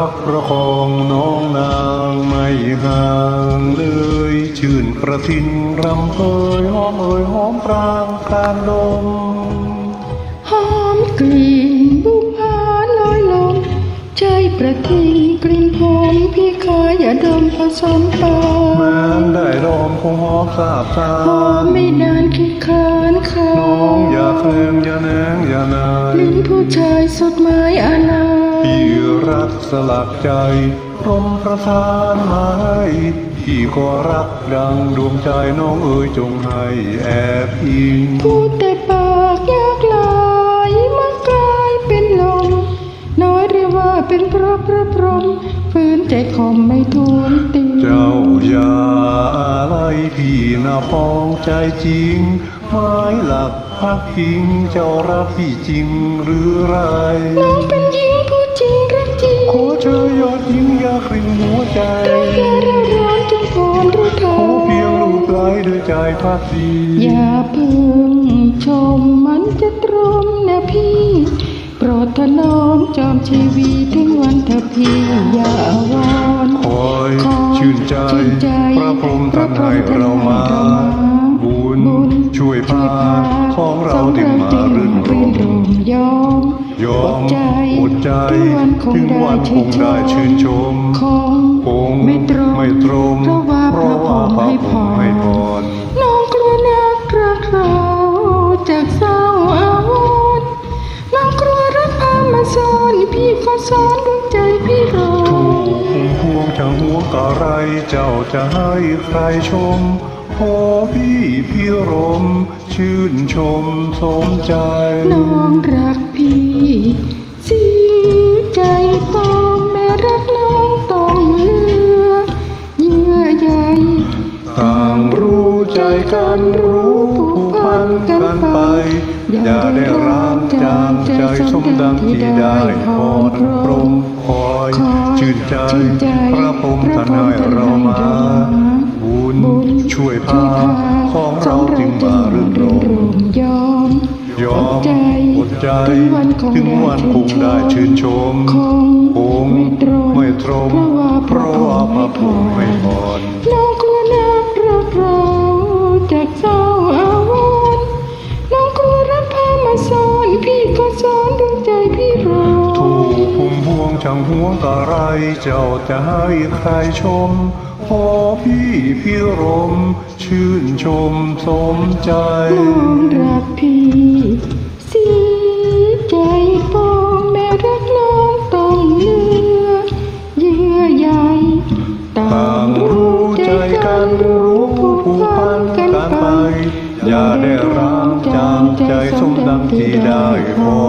รับประคองน้องนางไม่ห่างเลย ชื่นกระทินรำเอยหอมเอ่ยหอมปรางการลมหอมกลิ่นบุพาลอยลม ใจประทินกลิ่นหอมพี่ขายอย่าดมผสมปานม้ได้รอ มคงหอมสาบสาหอมไม่นานขี้คลานคาน้องอย่าแคลงอย่าแนงอย่านายลิ้นผู้ชายสดไม้อาลาพี่รักสลักใจพรหมประทานมาให้พี่ก็รักดังดวงใจน้องเอ๋ยจงให้แอบอิง พูดแต่ปากอยากลายมากลายเป็นลมน้อยหรือว่าเป็นเพราะพระพรหมฝืนใจคมไม่ทวนตี เจ้าอย่าอะไรพี่นาปองใจจริงไม้หลักพักพิงเจ้ารักพี่จริงหรือไรน้องเป็นหญิงผู้จริงรักจริงขอเชยยอดหญิงอยากริมหัวใจแค่เราร้อนจงพรรู้ทาขอเพียงลูกไหลด้วยใจพักดีอย่าเพิ่งชมมันจะตรมนะพี่โปรดถนอมจอมชีวีถึงวันเธอพี่อย่าวอนคอยขอ ชื่นใจ พระพรหมท่านให้เรามา บุญช่วยพาของเราถึงมารื่นรมยอมยอมอดใจ ถึงวันคงได้ชื่นชม คงไม่ตรงไม่ตรงเพราะว่าพระพรหมให้พรน้องกลัวนักรักเราจากเศร้าอาวรณ์น้องกลัวรักพามาซ่อนพี่ก็ซ่อนดวง จะห่วงกะไรเจ้าจะให้ใครชมพอพี่พี่รม ชื่นชมสมใจ น้องรักพี่สีใจต้องแม่รักน้องต้องเลือเยื่อใยต่างรู้ใจกันรู้ผูกพันกันไป อย่าได้ร้างจางใจสมดังที่ได้พรพรหมคอยชื่นใจ พระพรหมท่านให้เรามา บุญช่วยพาของเราจึงมารื่นรมยอมยอมใจอดใจถึงวันคงถึงวันคงได้ชื่นชมคงคงไม่ตรงไม่ตรงเพราะว่าพระพรหมไม่ให้พพร ช่างห่วงอะไรเจ้าจะให้ใครชม พอพี่พี่รม ชื่นชมสมใจน้องรักพี่สีใจปองแม่รักน้องต้องเลือเยื่อใยต่างรู้ใจกันรู้ผูกพันกันไป อย่าได้ร้างจางใจสมดังที่ได้พรพรหม